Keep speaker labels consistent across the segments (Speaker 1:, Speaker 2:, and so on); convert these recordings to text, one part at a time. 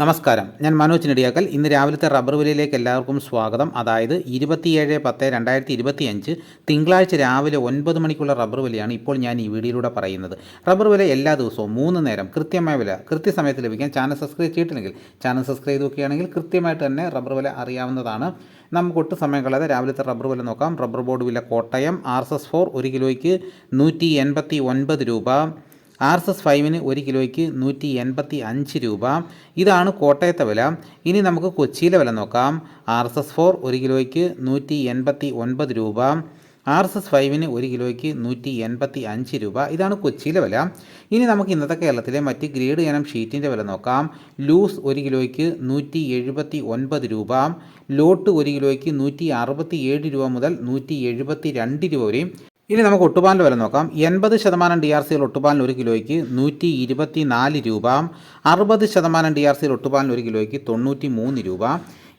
Speaker 1: നമസ്കാരം. ഞാൻ മനോജ് നെടിയാക്കൽ. ഇന്ന് രാവിലത്തെ റബ്ബർ വിലയിലേക്ക് എല്ലാവർക്കും സ്വാഗതം. അതായത് ഇരുപത്തിയേഴ് പത്ത് രണ്ടായിരത്തി ഇരുപത്തി അഞ്ച് തിങ്കളാഴ്ച രാവിലെ ഒൻപത് മണിക്കുള്ള റബ്ബർ വിലയാണ് ഇപ്പോൾ ഞാൻ ഈ വീഡിയോയിലൂടെ പറയുന്നത്. റബ്ബർ വില എല്ലാ ദിവസവും മൂന്ന് നേരം കൃത്യമായ വില കൃത്യസമയത്ത് ലഭിക്കാൻ ചാനൽ സബ്സ്ക്രൈബ് ചെയ്തിട്ടില്ലെങ്കിൽ ചാനൽ സബ്സ്ക്രൈബ് നോക്കുകയാണെങ്കിൽ കൃത്യമായിട്ട് തന്നെ റബ്ബർ വില അറിയാവുന്നതാണ്. നമുക്ക് സമയം കളയാതെ രാവിലത്തെ റബ്ബർ വില നോക്കാം. റബ്ബർ ബോർഡ് വില Kottayam R S S four ഒരു കിലോയ്ക്ക് നൂറ്റി എൺപത്തി ഒൻപത് രൂപ. ആർ എസ് എസ് ഫൈവിന് ഒരു കിലോയ്ക്ക് നൂറ്റി എൺപത്തി അഞ്ച് രൂപ. ഇതാണ് കോട്ടയത്തെ വില. ഇനി നമുക്ക് കൊച്ചിയിലെ വില നോക്കാം. ആർ എസ് എസ് ഫോർ ഒരു കിലോയ്ക്ക് നൂറ്റി എൺപത്തി ഒൻപത് രൂപ. ആർ എസ് എസ് ഫൈവിന് ഒരു കിലോയ്ക്ക് നൂറ്റി എൺപത്തി അഞ്ച് രൂപ. ഇതാണ് കൊച്ചിയിലെ വില. ഇനി നമുക്ക് ഇന്നത്തെ കേരളത്തിലെ മറ്റ് ഗ്രേഡ് ഇനം ഷീറ്റിന്റെ വില നോക്കാം. ലൂസ് ഒരു കിലോയ്ക്ക് നൂറ്റി എഴുപത്തി ഒൻപത് രൂപ. ലോട്ട് ഒരു കിലോയ്ക്ക് നൂറ്റി അറുപത്തി ഏഴ് രൂപ മുതൽ നൂറ്റി എഴുപത്തി രണ്ട് രൂപ വരെയും ഇനി നമുക്ക് ഒട്ടുപാലിന്റെ വില നോക്കാം. എൺപത് ശതമാനം ഡി ആർ സിയിൽ ഒട്ടുപാലിന് ഒരു കിലോയ്ക്ക് നൂറ്റി ഇരുപത്തി നാല് രൂപ. അറുപത് ശതമാനം ഡി ആർ സിയിൽ ഒട്ടുപാലിന് ഒരു കിലോയ്ക്ക് തൊണ്ണൂറ്റി മൂന്ന് രൂപ.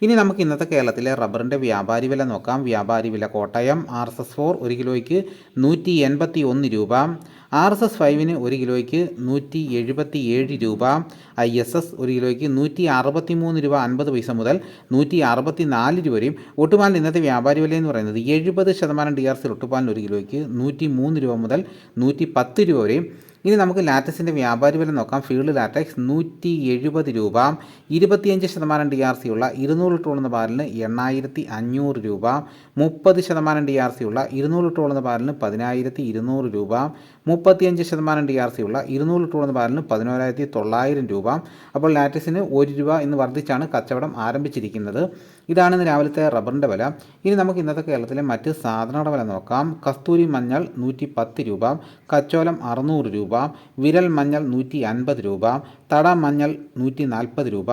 Speaker 1: ഇനി നമുക്ക് ഇന്നത്തെ കേരളത്തിലെ റബ്ബറിന്റെ വ്യാപാരി വില നോക്കാം. വ്യാപാരി വില Kottayam R S S four ഒരു കിലോയ്ക്ക് നൂറ്റി എൺപത്തി ഒന്ന് രൂപ. ആർ എസ് എസ് ഫൈവിന് ഒരു കിലോയ്ക്ക് നൂറ്റി എഴുപത്തി ഏഴ് രൂപ. ഐ എസ് എസ് ഒരു കിലോയ്ക്ക് നൂറ്റി അറുപത്തി മൂന്ന് രൂപ അൻപത് പൈസ മുതൽ നൂറ്റി അറുപത്തി നാല് രൂപ വരെയും. ഒട്ടുപാലിന്റെ ഇന്നത്തെ വ്യാപാരി വില എന്ന് പറയുന്നത് എഴുപത് ശതമാനം ഡി ആർ സി ഒട്ടുപാലിന് ഒരു കിലോയ്ക്ക് നൂറ്റി മൂന്ന് രൂപ മുതൽ നൂറ്റി പത്ത് രൂപ വരെയും. ഇനി നമുക്ക് ലാറ്റക്സിന്റെ വ്യാപാരി വില നോക്കാം. ഫീൽഡ് ലാറ്റക്സ് നൂറ്റി എഴുപത് രൂപ ഇരുപത്തിയഞ്ച് ശതമാനം ഡി ആർ സി ഉള്ള ഇരുന്നൂറ് ലിറ്റർ പാലിന് എണ്ണായിരത്തി അഞ്ഞൂറ് രൂപ മുപ്പത് ശതമാനം ഡി ആർ സി ഉള്ള ഇരുന്നൂറ് ലിറ്റർ പാലിന് പതിനായിരത്തി ഇരുന്നൂറ് രൂപ മുപ്പത്തിയഞ്ച് ശതമാനം ഡി ആർ സി ഉള്ള ഇരുന്നൂറ് ലിറ്റർ പാലിന് പതിനോരായിരത്തി തൊള്ളായിരം രൂപ. അപ്പോൾ ലാറ്റക്സിന് ഒരു രൂപ എന്ന് വർദ്ധിച്ചാണ് കച്ചവടം ആരംഭിച്ചിരിക്കുന്നത്. ഇതാണ് ഇന്ന് രാവിലത്തെ റബ്ബറിന്റെ വില. ഇനി നമുക്ക് ഇന്നത്തെ കേരളത്തിലെ മറ്റ് സാധനങ്ങളുടെ വില നോക്കാം. കസ്തൂരി മഞ്ഞൾ നൂറ്റി പത്ത് രൂപ കച്ചോലം അറുന്നൂറ് രൂപ വിരൽ മഞ്ഞൾ നൂറ്റി അൻപത് രൂപ തട മഞ്ഞൾ നൂറ്റി നാൽപ്പത് രൂപ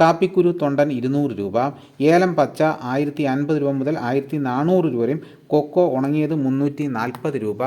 Speaker 1: കാപ്പിക്കുരു തൊണ്ടൻ ഇരുന്നൂറ് രൂപ ഏലം പച്ച ആയിരത്തി അൻപത് രൂപ മുതൽ ആയിരത്തി നാനൂറ് രൂപ വരെയും കൊക്കോ ഉണങ്ങിയത് മുന്നൂറ്റി നാൽപ്പത് രൂപ.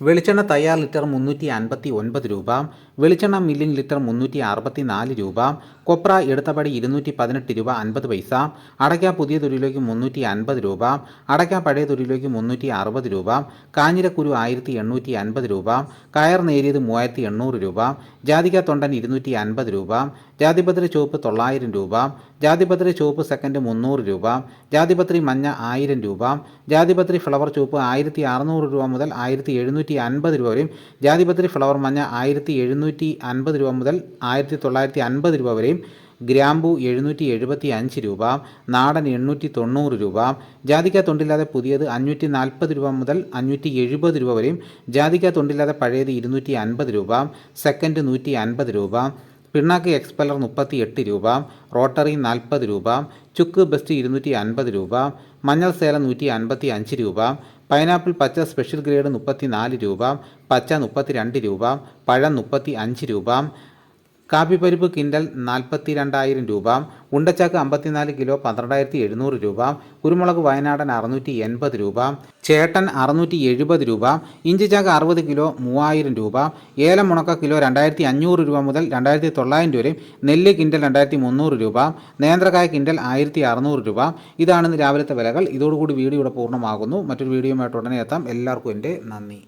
Speaker 1: വെളിച്ചെണ്ണ തയ്യാർ ലിറ്റർ മുന്നൂറ്റി അൻപത്തി ഒൻപത് രൂപ വെളിച്ചെണ്ണ മില്ലിംഗ് ലിറ്റർ മുന്നൂറ്റി അറുപത്തി നാല് രൂപ കൊപ്ര എടുത്തപടി ഇരുന്നൂറ്റി പതിനെട്ട് രൂപ അൻപത് പൈസ അടയ്ക്ക പുതിയ തൊഴിലേക്ക് മുന്നൂറ്റി അൻപത് രൂപ അടയ്ക്ക പഴയ തൊഴിലേക്ക് മുന്നൂറ്റി അറുപത് രൂപ കാഞ്ഞിരക്കുരു ആയിരത്തി എണ്ണൂറ്റി അൻപത് രൂപ കയർ നേരിയത് മൂവായിരത്തി എണ്ണൂറ് രൂപ ജാതിക തൊണ്ടൻ ഇരുന്നൂറ്റി അൻപത് രൂപ ജാതിപത്രി ചുവപ്പ് തൊള്ളായിരം രൂപ ജാതിപത്രി ചുവപ്പ് സെക്കൻഡ് മുന്നൂറ് രൂപ ജാതിപത്രി മഞ്ഞ ആയിരം രൂപ ജാതിപത്രി ഫ്ലവർ ചുവപ്പ് ആയിരത്തി അറുന്നൂറ് രൂപ മുതൽ ആയിരത്തി എഴുന്നൂറ്റി അൻപത് രൂപ വരെയും ജാതിപത്രി ഫ്ലവർ മഞ്ഞ ആയിരത്തി എഴുന്നൂറ്റി അൻപത് രൂപ മുതൽ ആയിരത്തി തൊള്ളായിരത്തി അൻപത് രൂപ വരെയും ഗ്രാമ്പു എഴുന്നൂറ്റി എഴുപത്തി അഞ്ച് രൂപ നാടൻ എണ്ണൂറ്റി തൊണ്ണൂറ് രൂപ ജാതിക്ക തൊണ്ടില്ലാതെ പുതിയത് അഞ്ഞൂറ്റി നാൽപ്പത് രൂപ മുതൽ അഞ്ഞൂറ്റി എഴുപത് രൂപ വരെയും ജാതിക്ക തൊണ്ടില്ലാതെ പഴയത് ഇരുന്നൂറ്റി അൻപത് രൂപ സെക്കൻഡ് നൂറ്റി അൻപത് രൂപ പിണ്ണാക്ക് എക്സ്പെല്ലർ മുപ്പത്തി എട്ട് രൂപ റോട്ടറി നാൽപ്പത് രൂപ ചുക്ക് ബെസ്റ്റ് ഇരുന്നൂറ്റി അൻപത് രൂപ മഞ്ഞൾ സേല നൂറ്റി അൻപത്തി അഞ്ച് രൂപ പൈനാപ്പിൾ പച്ച സ്പെഷ്യൽ ഗ്രേഡ് മുപ്പത്തി നാല് രൂപ പച്ച മുപ്പത്തി രണ്ട് രൂപ പഴം മുപ്പത്തി അഞ്ച് രൂപ കാപ്പിപ്പരിപ്പ് കിൻഡൽ നാൽപ്പത്തി രണ്ടായിരം രൂപ ഉണ്ടച്ചാക്ക് അമ്പത്തിനാല് കിലോ പന്ത്രണ്ടായിരത്തി എഴുന്നൂറ് രൂപ കുരുമുളക് വയനാടൻ അറുന്നൂറ്റി എൺപത് രൂപ ചേട്ടൻ അറുന്നൂറ്റി എഴുപത് രൂപ ഇഞ്ചിച്ചാക്ക് അറുപത് കിലോ മൂവായിരം രൂപ ഏലം മുണക്ക കിലോ രണ്ടായിരത്തി അഞ്ഞൂറ് രൂപ മുതൽ രണ്ടായിരത്തി തൊള്ളായിരം രൂപയും നെല്ല് കിൻഡൽ രണ്ടായിരത്തി മുന്നൂറ് രൂപ നേന്ത്രക്കായ കിൻഡൽ ആയിരത്തി അറുന്നൂറ് രൂപ. ഇതാണ് ഇന്ന് രാവിലത്തെ വിലകൾ. ഇതോടുകൂടി വീഡിയോ ഇവിടെ പൂർണമാകുന്നു. മറ്റൊരു വീഡിയോയുമായിട്ട് ഉടനെ എത്താം. എല്ലാവർക്കും എന്റെ നന്ദി.